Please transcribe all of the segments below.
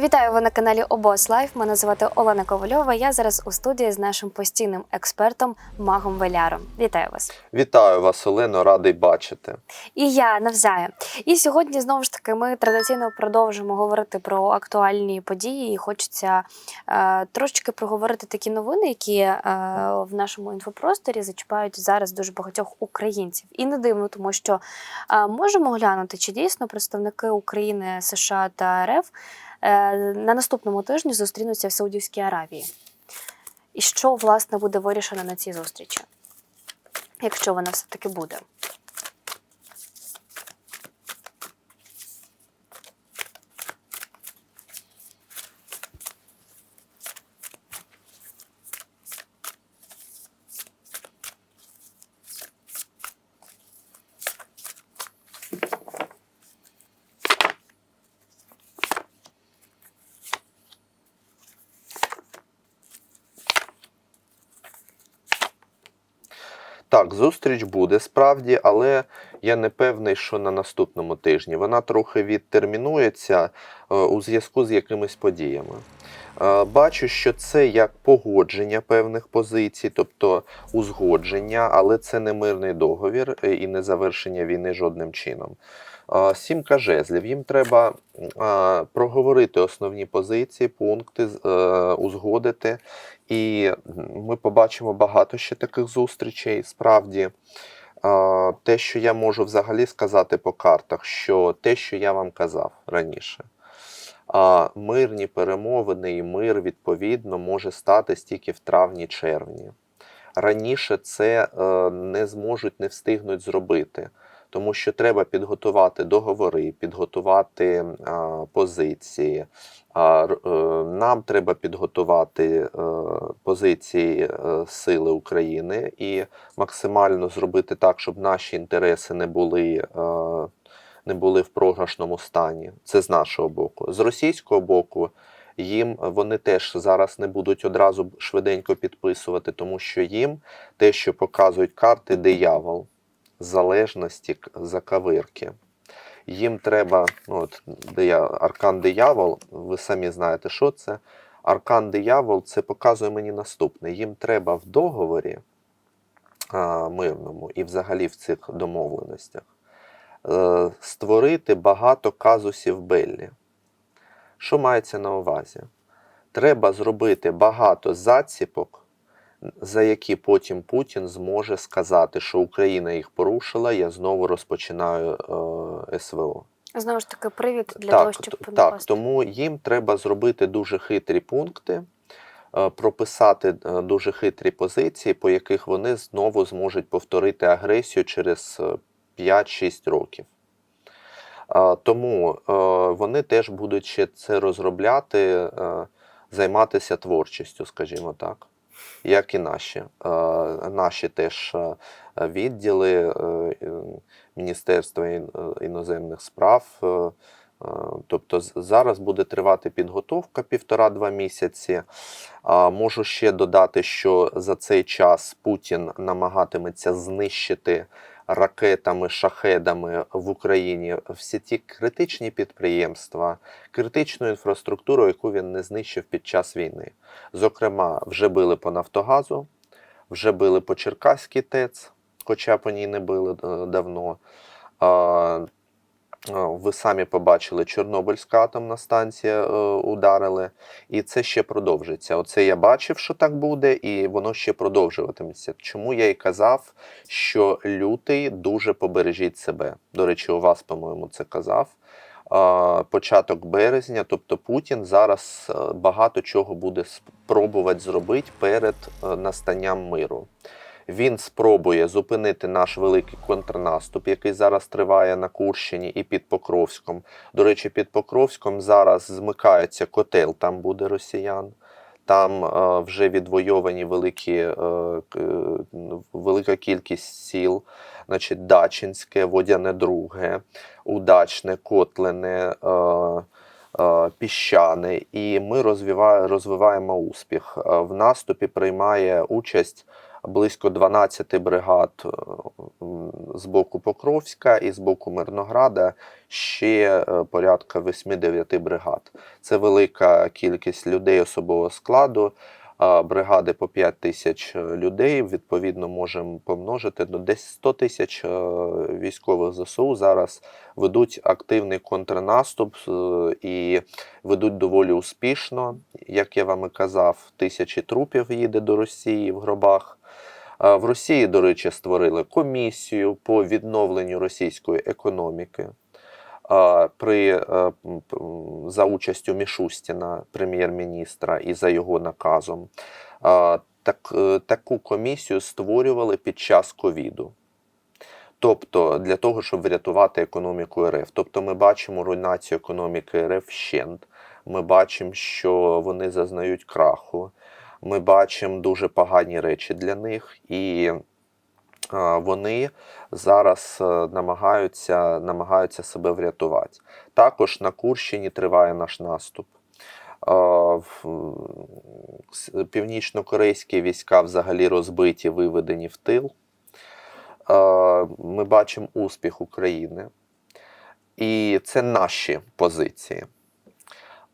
Вітаю ви на каналі Обос Лайф. Мене звати Олена Ковальова. Я зараз у студії з нашим постійним експертом Магом Веляром. Вітаю вас. Вітаю вас, Олено, радий бачити. І я навзаєм. І сьогодні знову ж таки ми традиційно продовжимо говорити про актуальні події. І хочеться е, трошечки проговорити такі новини, які е, в нашому інфопросторі зачіпають зараз дуже багатьох українців. І не дивно, тому що е, можемо глянути, чи дійсно представники України, США та РФ на наступному тижні зустрінуться в Саудівській Аравії. І що власне буде вирішено на цій зустрічі, якщо вона все таки буде. Так, зустріч буде справді, але я не певний, що на наступному тижні. Вона трохи відтермінується е, у зв'язку з якимись подіями. Е, Бачу, що це як погодження певних позицій, тобто узгодження, але це не мирний договір е, і не завершення війни жодним чином. Сімка жезлів. Їм треба проговорити основні позиції, пункти, е, узгодити. І ми побачимо багато ще таких зустрічей. Справді, те, що я можу взагалі сказати по картах, що те, що я вам казав раніше, а мирні перемовини і мир відповідно може статись тільки в травні-червні. Раніше це е, не зможуть, не встигнуть зробити, тому що треба підготувати договори, підготувати а, позиції. А, е, нам треба підготувати е, позиції е, Сили України і максимально зробити так, щоб наші інтереси не були. не були в програшному стані. Це з нашого боку. З російського боку, їм вони теж зараз не будуть одразу швиденько підписувати, тому що їм те, що показують карти, диявол залежності закавирки. Їм треба, ну от аркан диявол, ви самі знаєте, що це. Аркан диявол це показує мені наступне. Їм треба в договорі а, мирному і взагалі в цих домовленостях е, створити багато казусів Беллі. Що мається на увазі? Треба зробити багато заціпок, за які потім Путін зможе сказати, що Україна їх порушила, я знову розпочинаю е, СВО. Знову ж таки, привід для так, того, щоб так, напасти. тому їм треба зробити дуже хитрі пункти, е, прописати е, дуже хитрі позиції, по яких вони знову зможуть повторити агресію через е, 5-6 років. Е, Тому е, вони теж будуть ще це розробляти, е, займатися творчістю, скажімо так, як і наші. Е, Наші теж е, відділи е, Міністерства іноземних справ. Тобто зараз буде тривати підготовка півтора-два місяці. Можу ще додати, що за цей час Путін намагатиметься знищити ракетами, шахедами в Україні всі ті критичні підприємства, критичну інфраструктуру, яку він не знищив під час війни. Зокрема, вже били по Нафтогазу, вже били по Черкаській ТЕЦ, хоча по ній не били е, давно. Е, Ви самі побачили, Чорнобильська атомна станція е, ударили, і це ще продовжиться. Оце я бачив, що так буде, і воно ще продовжуватиметься. Чому я і казав, що лютий дуже побережіть себе. До речі, у вас, по-моєму, це казав. Початок березня, тобто Путін зараз е, багато чого буде спробувати зробити перед е, настанням миру. Він спробує зупинити наш великий контрнаступ, який зараз триває на Курщині і під Покровськом. До речі, під Покровськом зараз змикається котел, там буде росіян. Там е, вже відвойовані великі, е, е, велика кількість сіл, значить, Дачинське, Водяне Друге, Удачне, Котлине, е, е, Піщане. І ми розвиває, розвиваємо успіх. Е, В наступі приймає участь близько 12 бригад е, з боку Покровська і з боку Мирнограда ще е, порядка 8-9 бригад. Це велика кількість людей особового складу. Бригади по 5 тисяч е, людей. Відповідно, можемо помножити до десь 100 тисяч військових ЗСУ зараз ведуть активний контрнаступ і ведуть доволі успішно. Як я вам і казав, тисячі трупів їде до Росії в гробах. В Росії, до речі, створили комісію по відновленню російської економіки. При, е, за участю Мішустіна, прем'єр-міністра, і за його наказом. Так, е, таку комісію створювали під час ковіду. Тобто для того, щоб врятувати економіку РФ. Тобто ми бачимо руйнацію економіки РФ вщент. Ми бачимо, що вони зазнають краху. Ми бачимо дуже погані речі для них, і вони зараз е, намагаються, намагаються себе врятувати. Також на Курщині триває наш наступ. Північно-корейські війська взагалі розбиті, виведені в тил. Ми бачимо успіх України. І це наші позиції.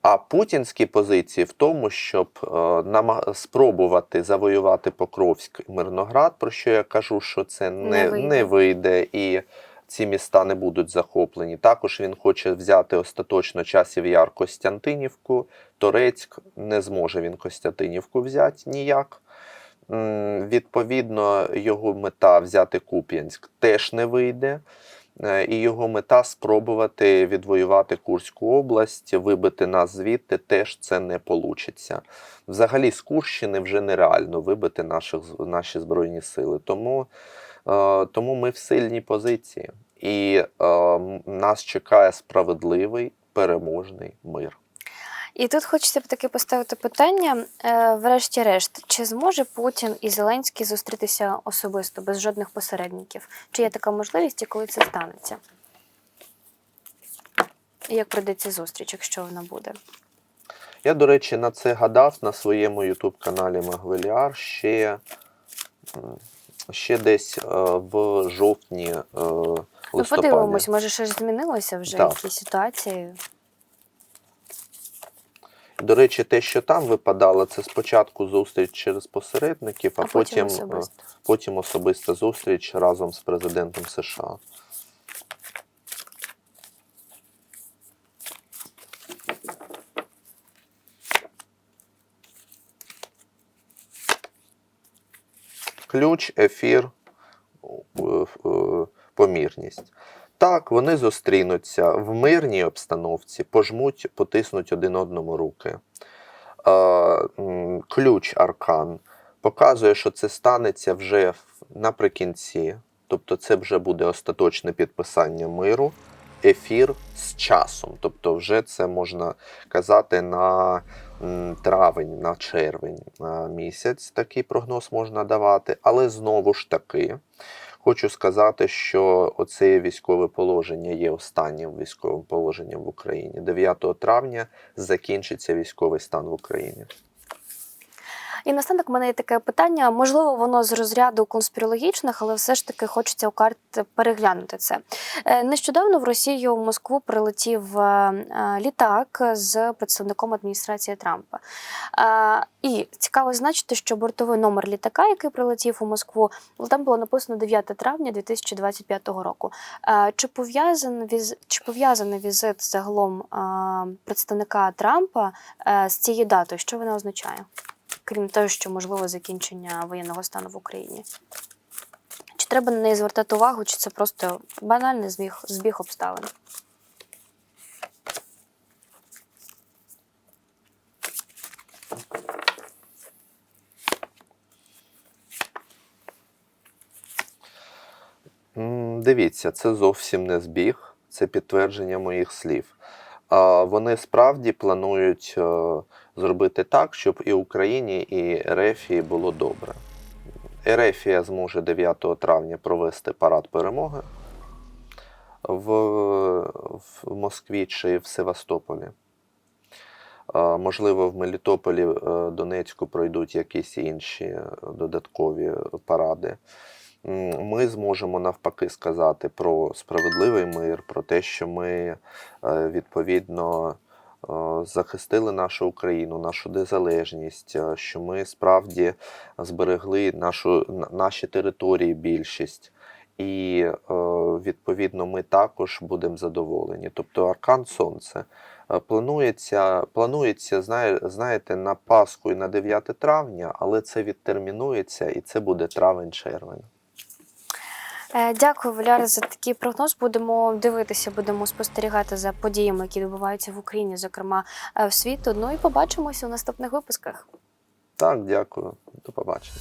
А путінські позиції в тому, щоб е, спробувати завоювати Покровськ і Мирноград, про що я кажу, що це Не не, вийде. не вийде і ці міста не будуть захоплені. Також він хоче взяти остаточно часів Яр Костянтинівку, Торецьк. Не зможе він Костянтинівку взяти ніяк. Відповідно, його мета взяти Куп'янськ теж не вийде. Е, І його мета спробувати відвоювати Курську область, вибити нас звідти, теж це не вийде. Взагалі з Курщини вже нереально вибити наших, наші Збройні сили. Тому, е, тому ми в сильній позиції. І е, нас чекає справедливий переможний мир. І тут хочеться таки поставити питання: е, врешті-решт, чи зможе Путін і Зеленський зустрітися особисто без жодних посередників? Чи є така можливість і коли це станеться? І як пройдеться зустріч, якщо вона буде? Я, до речі, на це гадав на своєму ютуб-каналі Магвеліар ще, ще десь е, в жовтні е, Ну, подивимось, може щось змінилося вже, Так. якісь ситуації. До речі, те, що там випадало, це спочатку зустріч через посередників, а, А потім потім, е, особисто. потім особиста зустріч разом з президентом США. Ключ, ефір, е, е, помірність. Так, вони зустрінуться в мирній обстановці, пожмуть, потиснуть один одному руки. Е, Ключ аркан показує, що це станеться вже наприкінці, тобто це вже буде остаточне підписання миру, ефір з часом. Тобто, вже це можна казати на травень, на червень е, місяць. Такий прогноз можна давати, але знову ж таки. Хочу сказати, що оце військове положення є останнім військовим положенням в Україні. 9 травня закінчиться військовий стан в Україні. І наостанок в мене є таке питання. Можливо, воно з розряду конспірологічних, але все ж таки хочеться переглянути це. Е, Нещодавно в Росію в Москву прилетів е, е, літак з представником адміністрації Трампа. І цікаво значити, що бортовий номер літака, який прилетів у Москву, там було написано 9 травня 2025 року. Чи пов'язаний віз... чи пов'язаний візит загалом представника Трампа з цією датою? Що вона означає? Крім того, що можливо закінчення воєнного стану в Україні? Чи треба на неї звертати увагу, чи це просто банальний збіг, збіг обставин? Дивіться, це зовсім не збіг, це підтвердження моїх слів. Вони справді планують е, зробити так, щоб і Україні, і Ерефії було добре. Ерефія зможе 9 травня провести парад перемоги в, в Москві чи в Севастополі. Можливо, в Мелітополі, е, Донецьку пройдуть якісь інші е, додаткові паради. Ми зможемо навпаки сказати про справедливий мир, про те, що ми е, відповідно е, захистили нашу Україну, нашу незалежність, е, що ми справді зберегли нашу, наші території більшість. І відповідно ми також будемо задоволені. Тобто Аркан Сонце планується, планується знає, знаєте, на Пасху і на 9 травня, але це відтермінується і це буде травень-червень. Е, Дякую, Валяра, за такий прогноз. Будемо дивитися, будемо спостерігати за подіями, які відбуваються в Україні, зокрема е, в світу. Ну і побачимося у наступних випусках. Так, дякую. До побачення.